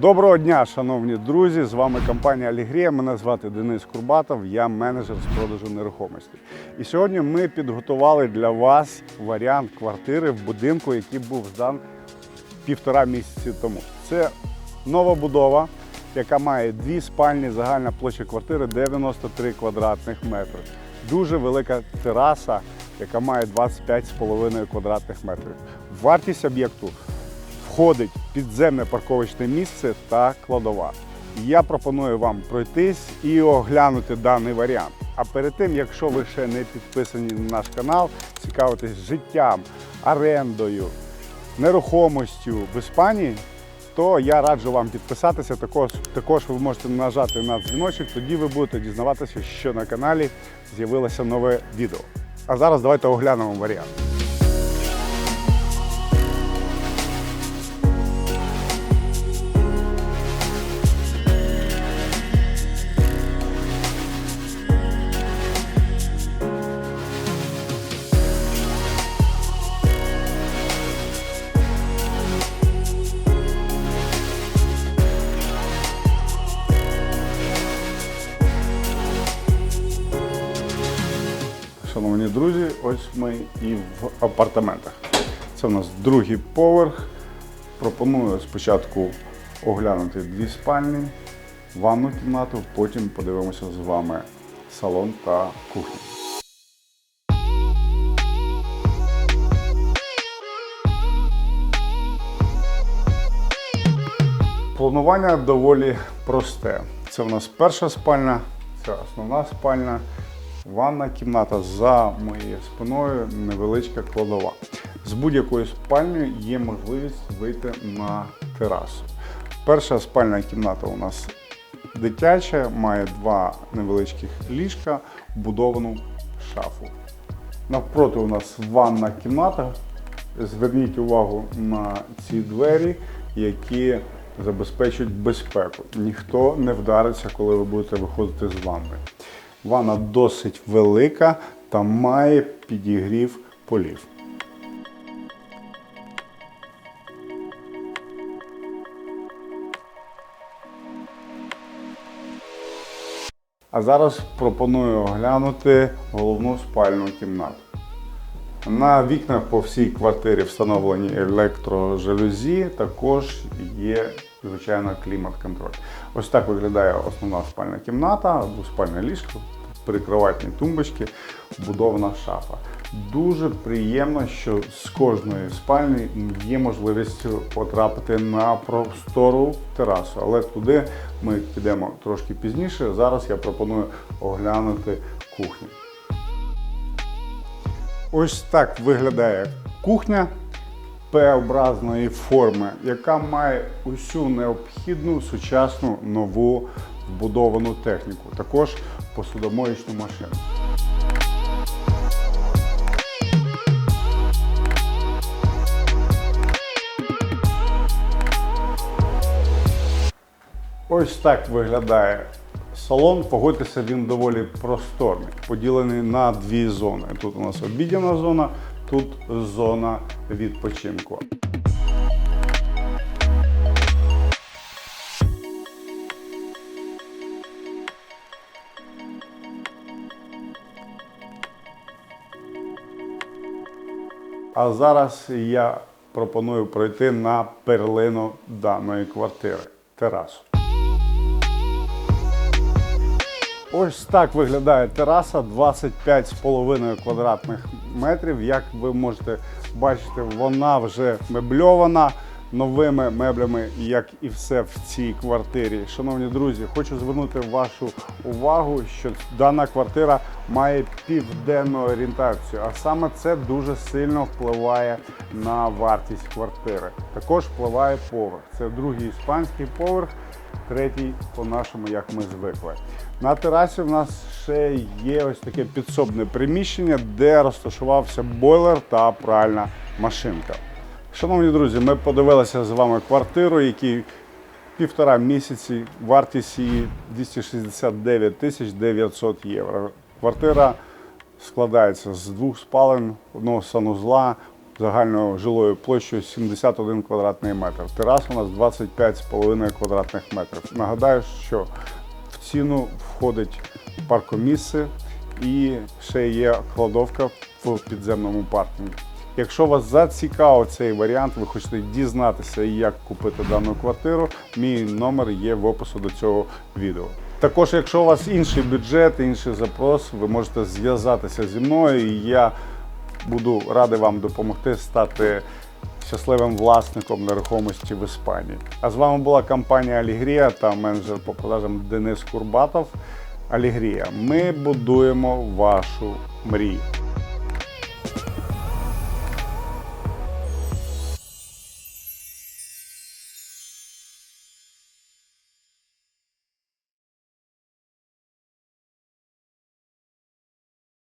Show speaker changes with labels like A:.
A: Доброго дня, шановні друзі! З вами компанія Алігрія. Мене звати Денис Курбатов, я менеджер з продажу нерухомості. І сьогодні ми підготували для вас варіант квартири в будинку, який був здан півтора місяці тому. Це нова будова, яка має дві спальні, загальна площа квартири 93 квадратних метри. Дуже велика тераса, яка має 25,5 квадратних метрів. Вартість об'єкту входить підземне парковочне місце та кладова. Я пропоную вам пройтись і оглянути даний варіант. А перед тим, якщо ви ще не підписані на наш канал, цікавитесь життям, орендою, нерухомостю в Іспанії, то я раджу вам підписатися. Також, також ви можете нажати на дзвіночок, тоді ви будете дізнаватися, що на каналі з'явилося нове відео. А зараз давайте оглянемо варіант. Шановні друзі, ось ми і в апартаментах. Це у нас другий поверх. Пропоную спочатку оглянути дві спальні, ванну кімнату, потім подивимося з вами салон та кухню. Планування доволі просте. Це у нас перша спальня, це основна спальня, ванна кімната за моєю спиною, невеличка кладова. З будь-якою спальнею є можливість вийти на терасу. Перша спальна кімната у нас дитяча, має два невеличких ліжка, вбудовану шафу. Навпроти у нас ванна кімната. Зверніть увагу на ці двері, які забезпечують безпеку. Ніхто не вдариться, коли ви будете виходити з ванни. Ванна досить велика та має підігрів полів. А зараз пропоную оглянути головну спальну кімнату. На вікнах по всій квартирі встановлені електрожалюзі, також є, звичайно, клімат-контроль. Ось так виглядає основна спальна кімната, двоспальне ліжко, прикроватні тумбочки, вбудована шафа. Дуже приємно, що з кожної спальні є можливість потрапити на простору терасу, але туди ми підемо трошки пізніше. Зараз я пропоную оглянути кухню. Ось так виглядає кухня П-образної форми, яка має усю необхідну сучасну нову вбудовану техніку, також посудомоєчну машину. Ось так виглядає салон. Погодьтеся, він доволі просторний, поділений на дві зони. Тут у нас обідня зона, тут зона відпочинку. А зараз я пропоную пройти на перлину даної квартири терасу. Ось так виглядає тераса 25,5 квадратних метрів. Як ви можете бачити, вона вже мебльована новими меблями, як і все в цій квартирі. Шановні друзі, хочу звернути вашу увагу, що дана квартира має південну орієнтацію, а саме це дуже сильно впливає на вартість квартири. Також впливає поверх. Це другий іспанський поверх третій по-нашому, як ми звикли. На терасі в нас ще є ось таке підсобне приміщення, де розташувався бойлер та пральна машинка. Шановні друзі, ми подивилися з вами квартиру, якій півтора місяці, вартість її 269 тисяч 900 євро. Квартира складається з двох спалень, одного санузла, загальною жилою площею 71 квадратний метр. Терас у нас 25,5 квадратних метрів. Нагадаю, що ціну входить паркомісце і ще є кладовка в підземному паркінгу. Якщо вас зацікавив цей варіант, ви хочете дізнатися, як купити дану квартиру, мій номер є в опису до цього відео. Також, якщо у вас інший бюджет, інший запрос, ви можете зв'язатися зі мною, і я буду радий вам допомогти стати щасливим власником нерухомості в Іспанії. А з вами була компанія Алігрія та менеджер по продажам Денис Курбатов. Алігрія. Ми будуємо вашу мрію.